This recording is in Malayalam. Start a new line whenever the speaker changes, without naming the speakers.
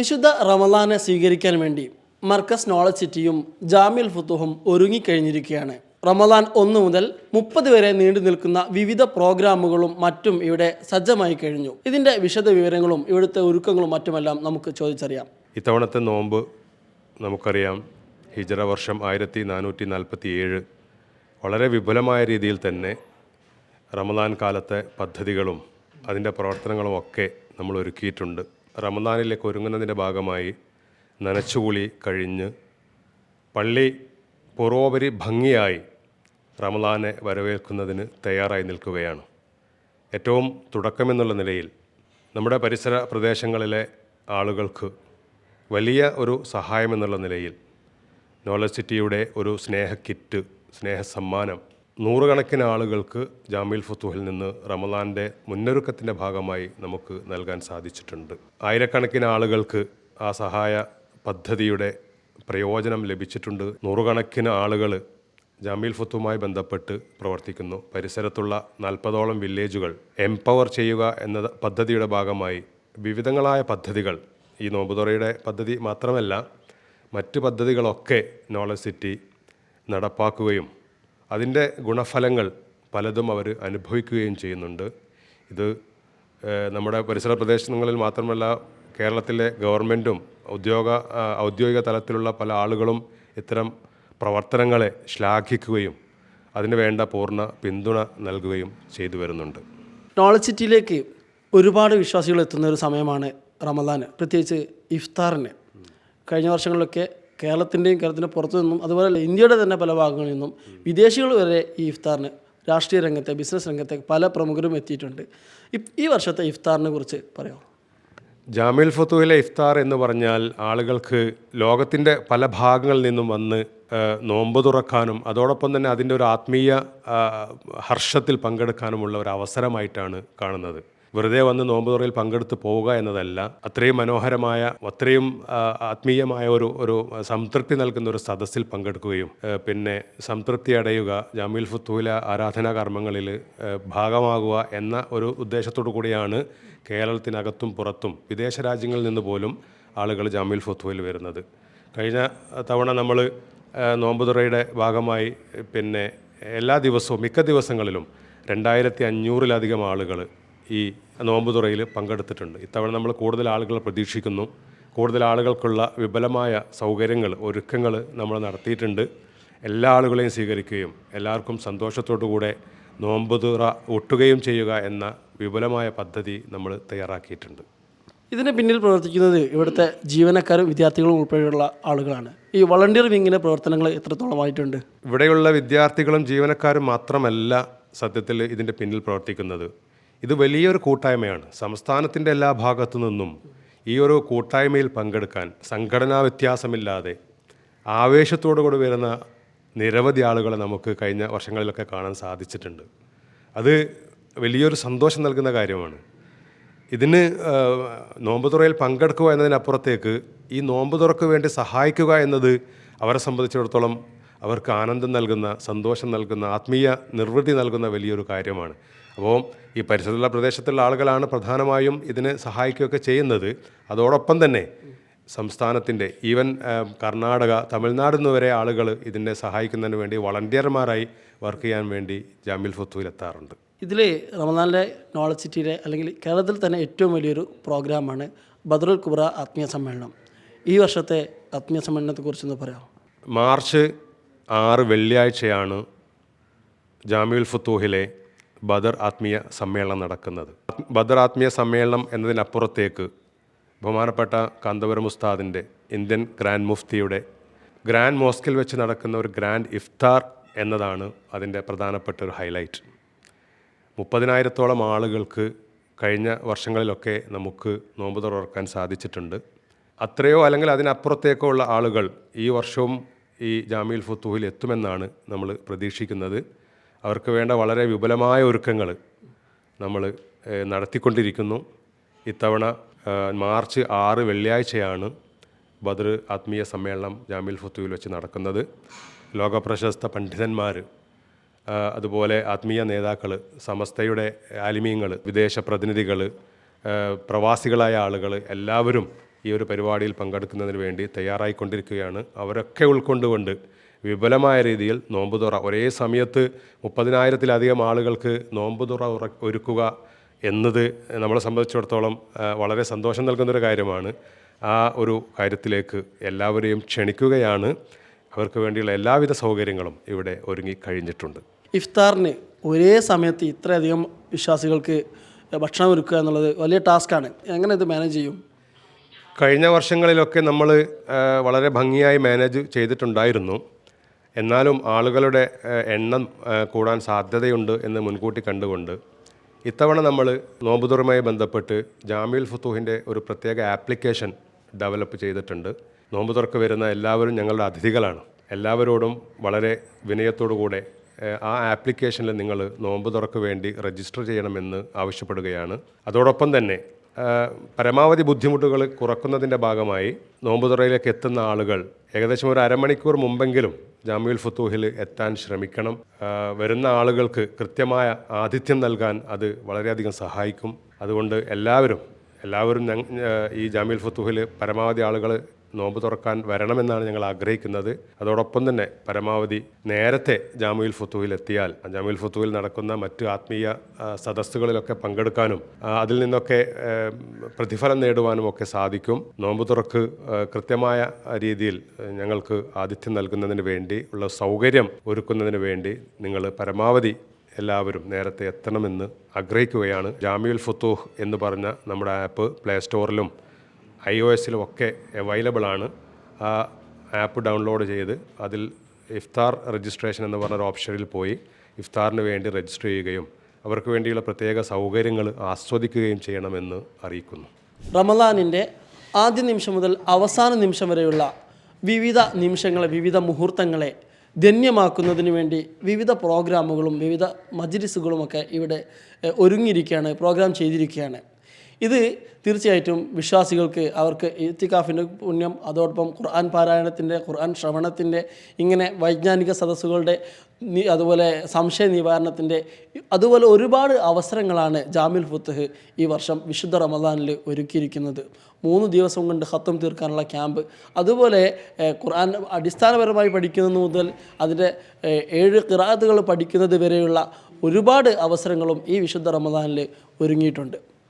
വിശുദ്ധ റമദാനെ സ്വീകരിക്കാൻ വേണ്ടി മർക്കസ് നോളജ് സിറ്റിയും ജാമ്യൽ ഫുത്തുഹും ഒരുങ്ങിക്കഴിഞ്ഞിരിക്കുകയാണ്. റമദാൻ ഒന്ന് മുതൽ മുപ്പത് വരെ നീണ്ടു നിൽക്കുന്ന വിവിധ പ്രോഗ്രാമുകളും മറ്റും ഇവിടെ സജ്ജമായി കഴിഞ്ഞു. ഇതിന്റെ വിശദ വിവരങ്ങളും ഇവിടുത്തെ ഒരുക്കങ്ങളും മറ്റുമെല്ലാം നമുക്ക് ചോദിച്ചറിയാം.
ഇത്തവണത്തെ നോമ്പ് നമുക്കറിയാം. ഹിജറ വർഷം ആയിരത്തി നാനൂറ്റി നാൽപ്പത്തി ഏഴ് വളരെ വിപുലമായ രീതിയിൽ തന്നെ റമദാൻ കാലത്തെ പദ്ധതികളും അതിന്റെ പ്രവർത്തനങ്ങളും ഒക്കെ നമ്മൾ ഒരുക്കിയിട്ടുണ്ട്. റമദാനിലേക്ക് ഒരുങ്ങുന്നതിന്റെ ഭാഗമായി നനച്ചുകുളി കഴിഞ്ഞ് പള്ളി പൂർവോപരി ഭംഗിയായി റമദാനെ വരവേൽക്കുന്നതിന് തയ്യാറായി നിൽക്കുകയാണ്. ഏറ്റവും തുടക്കമെന്നുള്ള നിലയിൽ നമ്മുടെ പരിസര പ്രദേശങ്ങളിലെ ആളുകൾക്ക് വലിയ ഒരു സഹായമെന്നുള്ള നിലയിൽ നോളജ് സിറ്റിയുടെ ഒരു സ്നേഹ കിറ്റ് സ്നേഹ സമ്മാനം നൂറുകണക്കിന് ആളുകൾക്ക് ജാമിൽ ഫുത്തുഹിൽ നിന്ന് റമദാന്റെ മുന്നൊരുക്കത്തിന്റെ ഭാഗമായി നമുക്ക് നൽകാൻ സാധിച്ചിട്ടുണ്ട്. ആയിരക്കണക്കിന് ആളുകൾക്ക് ആ സഹായ പദ്ധതിയുടെ പ്രയോജനം ലഭിച്ചിട്ടുണ്ട്. നൂറുകണക്കിന് ആളുകൾ ജാമിൽ ഫുത്തുമായി ബന്ധപ്പെട്ട് പ്രവർത്തിക്കുന്നു. പരിസരത്തുള്ള നാൽപ്പതോളം വില്ലേജുകൾ എംപവർ ചെയ്യുക എന്ന പദ്ധതിയുടെ ഭാഗമായി വിവിധങ്ങളായ പദ്ധതികൾ ഈ നോമ്പുതുറയുടെ പദ്ധതി മാത്രമല്ല മറ്റ് പദ്ധതികളൊക്കെ നോളജ് സിറ്റി നടപ്പാക്കുകയും അതിന്റെ ഗുണഫലങ്ങൾ പലതും അവർ അനുഭവിക്കുകയും ചെയ്യുന്നുണ്ട്. ഇത് നമ്മുടെ പരിസര പ്രദേശങ്ങളിൽ മാത്രമല്ല കേരളത്തിലെ ഗവൺമെന്റും ഉദ്യോഗ ഔദ്യോഗിക തലത്തിലുള്ള പല ആളുകളും ഇത്തരം പ്രവർത്തനങ്ങളെ ശ്ലാഘിക്കുകയും അതിന് വേണ്ട പൂർണ പിന്തുണ നൽകുകയും ചെയ്തു വരുന്നുണ്ട്.
നോളജ് സിറ്റിയിലേക്ക് ഒരുപാട് വിശ്വാസികൾ എത്തുന്ന ഒരു സമയമാണ് റമദാൻ പ്രത്യേകിച്ച് ഇഫ്താറിന്. കഴിഞ്ഞ വർഷങ്ങളിലൊക്കെ കേരളത്തിന്റെയും കേരളത്തിന്റെ പുറത്തു നിന്നും അതുപോലെ ഇന്ത്യയുടെ തന്നെ പല ഭാഗങ്ങളിൽ നിന്നും വിദേശികൾ വരെ ഈ ഇഫ്താറിന് രാഷ്ട്രീയ രംഗത്തെ ബിസിനസ് രംഗത്തെ പല പ്രമുഖരും എത്തിയിട്ടുണ്ട്. ഈ വർഷത്തെ ഇഫ്താറിനെ കുറിച്ച് പറയാം?
ജാമിൽ ഫത്തുവിലെ ഇഫ്താർ എന്ന് പറഞ്ഞാൽ ആളുകൾക്ക് ലോകത്തിന്റെ പല ഭാഗങ്ങളിൽ നിന്നും വന്ന് നോമ്പ് തുറക്കാനും അതോടൊപ്പം തന്നെ അതിന്റെ ഒരു ആത്മീയ ഹർഷത്തിൽ പങ്കെടുക്കാനുമുള്ള ഒരു അവസരമായിട്ടാണ് കാണുന്നത്. വെറുതെ വന്ന് നോമ്പ് തുറയിൽ പങ്കെടുത്ത് പോവുക എന്നതല്ല. അത്രയും മനോഹരമായ അത്രയും ആത്മീയമായ ഒരു ഒരു സംതൃപ്തി നൽകുന്ന ഒരു സദസ്സിൽ പങ്കെടുക്കുകയും പിന്നെ സംതൃപ്തി അടയുക ജമീൽ ഫുത്തൂല ആരാധനാ കർമ്മങ്ങളിൽ ഭാഗമാകുക എന്ന ഒരു ഉദ്ദേശത്തോടു കൂടിയാണ് കേരളത്തിനകത്തും പുറത്തും വിദേശ രാജ്യങ്ങളിൽ നിന്ന് പോലും ആളുകൾ ജമീൽ ഫുത്തൂയിൽ വരുന്നത്. കഴിഞ്ഞ തവണ നമ്മൾ നോമ്പുതുറയുടെ ഭാഗമായി പിന്നെ എല്ലാ ദിവസവും മിക്ക ദിവസങ്ങളിലും രണ്ടായിരത്തി അഞ്ഞൂറിലധികം ആളുകൾ ഈ നോമ്പുതുറയിൽ പങ്കെടുത്തിട്ടുണ്ട്. ഇത്തവണ നമ്മൾ കൂടുതൽ ആളുകൾ പ്രതീക്ഷിക്കുന്നു. കൂടുതൽ ആളുകൾക്കുള്ള വിപുലമായ സൗകര്യങ്ങൾ ഒരുക്കങ്ങൾ നമ്മൾ നടത്തിയിട്ടുണ്ട്. എല്ലാ ആളുകളെയും സ്വീകരിക്കുകയും എല്ലാവർക്കും സന്തോഷത്തോടു കൂടെ നോമ്പുതുറ ഒട്ടുകയും ചെയ്യുക എന്ന വിപുലമായ പദ്ധതി നമ്മൾ തയ്യാറാക്കിയിട്ടുണ്ട്.
ഇതിന് പിന്നിൽ പ്രവർത്തിക്കുന്നത് ഇവിടുത്തെ ജീവനക്കാരും വിദ്യാർത്ഥികളും ഉൾപ്പെടെയുള്ള ആളുകളാണ്. ഈ വളണ്ടിയർ വിങ്ങിന്റെ പ്രവർത്തനങ്ങൾ എത്രത്തോളമായിട്ടുണ്ട്?
ഇവിടെയുള്ള വിദ്യാർത്ഥികളും ജീവനക്കാരും മാത്രമല്ല സത്യത്തിൽ ഇതിന്റെ പിന്നിൽ പ്രവർത്തിക്കുന്നത്. ഇത് വലിയൊരു കൂട്ടായ്മയാണ്. സംസ്ഥാനത്തിന്റെ എല്ലാ ഭാഗത്തു നിന്നും ഈ ഒരു കൂട്ടായ്മയിൽ പങ്കെടുക്കാൻ സംഘടനാ വ്യത്യാസമില്ലാതെ ആവേശത്തോടു കൂടി വരുന്ന നിരവധി ആളുകളെ നമുക്ക് കഴിഞ്ഞ വർഷങ്ങളിലൊക്കെ കാണാൻ സാധിച്ചിട്ടുണ്ട്. അത് വലിയൊരു സന്തോഷം നൽകുന്ന കാര്യമാണ്. ഇതിന് ആ, നോമ്പ് തുറയിൽ പങ്കെടുക്കുക എന്നതിനപ്പുറത്തേക്ക് ഈ നോമ്പ് തുറക്ക് വേണ്ടി സഹായിക്കുക എന്നത് അവരെ സംബന്ധിച്ചിടത്തോളം അവർക്ക് ആനന്ദം നൽകുന്ന സന്തോഷം നൽകുന്ന ആത്മീയ നിർവൃത്തി നൽകുന്ന വലിയൊരു കാര്യമാണ്. അപ്പോൾ ഈ പരിസരത്തുള്ള പ്രദേശത്തുള്ള ആളുകളാണ് പ്രധാനമായും ഇതിന് സഹായിക്കുകയൊക്കെ ചെയ്യുന്നത്. അതോടൊപ്പം തന്നെ സംസ്ഥാനത്തിന്റെ ഈവൻ കർണാടക തമിഴ്നാട് നിന്ന് വരെ ആളുകൾ ഇതിനെ സഹായിക്കുന്നതിന് വേണ്ടി വളണ്ടിയർമാരായി വർക്ക് ചെയ്യാൻ വേണ്ടി ജാമ്യൽ ഫത്തുവിൽ എത്താറുണ്ട്
ഇതിൽ റമദാനിലെ നോളജ് സിറ്റിയിലെ അല്ലെങ്കിൽ കേരളത്തിൽ തന്നെ ഏറ്റവും വലിയൊരു പ്രോഗ്രാമാണ് ബദറുൽ കുബ്ര ആത്മീയ സമ്മേളനം. ഈ വർഷത്തെ ആത്മീയ സമ്മേളനത്തെക്കുറിച്ചൊന്ന് പറയാമോ?
മാർച്ച് ആറ് വെള്ളിയാഴ്ചയാണ് ജാമ്യുൽ ഫുത്തൂഹിലെ ബദർ ആത്മീയ സമ്മേളനം നടക്കുന്നത്. ബദർ ആത്മീയ സമ്മേളനം എന്നതിനപ്പുറത്തേക്ക് ബഹുമാനപ്പെട്ട കാന്തപുരം ഉസ്താദിന്റെ ഇന്ത്യൻ ഗ്രാൻഡ് മുഫ്തിയുടെ ഗ്രാൻഡ് മോസ്കിൽ വെച്ച് നടക്കുന്ന ഒരു ഗ്രാൻഡ് ഇഫ്താർ എന്നതാണ് അതിന്റെ പ്രധാനപ്പെട്ട ഒരു ഹൈലൈറ്റ്. മുപ്പതിനായിരത്തോളം ആളുകൾക്ക് കഴിഞ്ഞ വർഷങ്ങളിലൊക്കെ നമുക്ക് നോമ്പ് തുറക്കാൻ സാധിച്ചിട്ടുണ്ട്. അത്രയോ അല്ലെങ്കിൽ അതിനപ്പുറത്തേക്കോ ഉള്ള ആളുകൾ ഈ വർഷവും ഈ ജാമ്യൽ ഫുത്തൂഹിൽ എത്തുമെന്നാണ് നമ്മൾ പ്രതീക്ഷിക്കുന്നത്. അവർക്ക് വേണ്ട വളരെ വിപുലമായ ഒരുക്കങ്ങൾ നമ്മൾ നടത്തിക്കൊണ്ടിരിക്കുന്നു. ഇത്തവണ മാർച്ച് ആറ് വെള്ളിയാഴ്ചയാണ് ബദർ ആത്മീയ സമ്മേളനം ജാമ്യൽ ഫുത്തൂഹിൽ വെച്ച് നടക്കുന്നത്. ലോകപ്രശസ്ത പണ്ഡിതന്മാർ അതുപോലെ ആത്മീയ നേതാക്കൾ സമസ്തയുടെ ആലിമീങ്ങൾ വിദേശ പ്രതിനിധികൾ പ്രവാസികളായ ആളുകൾ എല്ലാവരും ഈ ഒരു പരിപാടിയിൽ പങ്കെടുക്കുന്നതിന് വേണ്ടി തയ്യാറായിക്കൊണ്ടിരിക്കുകയാണ്. അവരൊക്കെ ഉൾക്കൊണ്ടുകൊണ്ട് വിപുലമായ രീതിയിൽ നോമ്പുതുറ ഒരേ സമയത്ത് മുപ്പതിനായിരത്തിലധികം ആളുകൾക്ക് നോമ്പുതുറ ഉറ- ഒരുക്കുക എന്നത് നമ്മളെ സംബന്ധിച്ചിടത്തോളം വളരെ സന്തോഷം നൽകുന്നൊരു കാര്യമാണ്. ആ ഒരു കാര്യത്തിലേക്ക് എല്ലാവരെയും ക്ഷണിക്കുകയാണ്. അവർക്ക് വേണ്ടിയുള്ള എല്ലാവിധ സൗകര്യങ്ങളും ഇവിടെ ഒരുങ്ങി കഴിഞ്ഞിട്ടുണ്ട്.
ഇഫ്താറിന് ഒരേ സമയത്ത് ഇത്രയധികം വിശ്വാസികൾക്ക് ഭക്ഷണം ഒരുക്കുക എന്നുള്ളത് വലിയ ടാസ്ക്കാണ്. എങ്ങനെ ഇത് മാനേജ് ചെയ്യും?
കഴിഞ്ഞ വർഷങ്ങളിലൊക്കെ നമ്മൾ വളരെ ഭംഗിയായി മാനേജ് ചെയ്തിട്ടുണ്ടായിരുന്നു. എന്നാലും ആളുകളുടെ എണ്ണം കൂടാൻ സാധ്യതയുണ്ട് എന്ന് മുൻകൂട്ടി കണ്ടുകൊണ്ട് ഇത്തവണ നമ്മൾ നോമ്പുതുറയുമായി ബന്ധപ്പെട്ട് ജാമ്യുൽ ഫുത്തൂഹിന്റെ ഒരു പ്രത്യേക ആപ്ലിക്കേഷൻ ഡെവലപ്പ് ചെയ്തിട്ടുണ്ട്. നോമ്പ് തുറക്ക് വരുന്ന എല്ലാവരും ഞങ്ങളുടെ അതിഥികളാണ്. എല്ലാവരോടും വളരെ വിനയത്തോടു കൂടെ ആ ആപ്ലിക്കേഷനിൽ നിങ്ങൾ നോമ്പ് തുറക്ക് വേണ്ടി രജിസ്റ്റർ ചെയ്യണമെന്ന് ആവശ്യപ്പെടുകയാണ്. അതോടൊപ്പം തന്നെ പരമാവധി ബുദ്ധിമുട്ടുകൾ കുറക്കുന്നതിന്റെ ഭാഗമായി നോമ്പുതുറയിലേക്ക് എത്തുന്ന ആളുകൾ ഏകദേശം ഒരു അരമണിക്കൂർ മുമ്പെങ്കിലും ജാമ്യുൽ ഫുത്തൂഹിൽ എത്താൻ ശ്രമിക്കണം. വരുന്ന ആളുകൾക്ക് കൃത്യമായ ആതിഥ്യം നൽകാൻ അത് വളരെയധികം സഹായിക്കും. അതുകൊണ്ട് എല്ലാവരും എല്ലാവരും ഈ ജാമ്യുൽ ഫുത്തൂഹിൽ പരമാവധി ആളുകൾ നോമ്പ് തുറക്കാൻ വരണമെന്നാണ് ഞങ്ങൾ ആഗ്രഹിക്കുന്നത്. അതോടൊപ്പം തന്നെ പരമാവധി നേരത്തെ ജാമുയിൽ ഫുത്തുവിൽ എത്തിയാൽ ജാമുയിൽ ഫുത്തുവിൽ നടക്കുന്ന മറ്റ് ആത്മീയ സദസ്സുകളിലൊക്കെ പങ്കെടുക്കാനും അതിൽ നിന്നൊക്കെ പ്രതിഫലം നേടുവാനും ഒക്കെ സാധിക്കും. നോമ്പ് തുറക്ക് കൃത്യമായ രീതിയിൽ ഞങ്ങൾക്ക് ആതിഥ്യം നൽകുന്നതിന് വേണ്ടി ഉള്ള സൗകര്യം ഒരുക്കുന്നതിന് വേണ്ടി നിങ്ങൾ പരമാവധി എല്ലാവരും നേരത്തെ എത്തണമെന്ന് ആഗ്രഹിക്കുകയാണ്. ജാമ്യുൽ ഫുത്തൂഹ് എന്ന് പറഞ്ഞ നമ്മുടെ ആപ്പ് പ്ലേ സ്റ്റോറിലും ഐ ഒ എസിലും ഒക്കെ അവൈലബിൾ ആണ്. ആ ആപ്പ് ഡൗൺലോഡ് ചെയ്ത് അതിൽ ഇഫ്താർ രജിസ്ട്രേഷൻ എന്ന് പറഞ്ഞൊരു ഓപ്ഷനിൽ പോയി ഇഫ്താറിന് വേണ്ടി രജിസ്റ്റർ ചെയ്യുകയും അവർക്ക് വേണ്ടിയുള്ള പ്രത്യേക സൗകര്യങ്ങൾ ആസ്വദിക്കുകയും ചെയ്യണമെന്ന് അറിയിക്കുന്നു.
റമദാനിന്റെ ആദ്യ നിമിഷം മുതൽ അവസാന നിമിഷം വരെയുള്ള വിവിധ നിമിഷങ്ങളെ വിവിധ മുഹൂർത്തങ്ങളെ ധന്യമാക്കുന്നതിന് വേണ്ടി വിവിധ പ്രോഗ്രാമുകളും വിവിധ മജ്ലിസുകളുമൊക്കെ ഇവിടെ ഒരുങ്ങിയിരിക്കുകയാണ് പ്രോഗ്രാം ചെയ്തിരിക്കുകയാണ്. ഇത് തീർച്ചയായിട്ടും വിശ്വാസികൾക്ക് അവർക്ക് ഇത്തിക്കാഫിന്റെ പുണ്യം അതോടൊപ്പം ഖുർആൻ പാരായണത്തിന്റെ ഖുർആൻ ശ്രവണത്തിന്റെ ഇങ്ങനെ വൈജ്ഞാനിക സദസ്സുകളുടെ അതുപോലെ സംശയ നിവാരണത്തിന്റെ അതുപോലെ ഒരുപാട് അവസരങ്ങളാണ് ജാമിൽ ഫുത്തഹ് ഈ വർഷം വിശുദ്ധ റമദാനിൽ ഒരുക്കിയിരിക്കുന്നത്. മൂന്ന് ദിവസം കൊണ്ട് ഹത്തം തീർക്കാനുള്ള ക്യാമ്പ്. അതുപോലെ ഖുർആൻ അടിസ്ഥാനപരമായി പഠിക്കുന്നത് മുതൽ അതിന്റെ ഏഴ് കിറാത്തുകൾ പഠിക്കുന്നത് വരെയുള്ള ഒരുപാട് അവസരങ്ങളും ഈ വിശുദ്ധ റമദാനിൽ ഒരുങ്ങിയിട്ടുണ്ട്.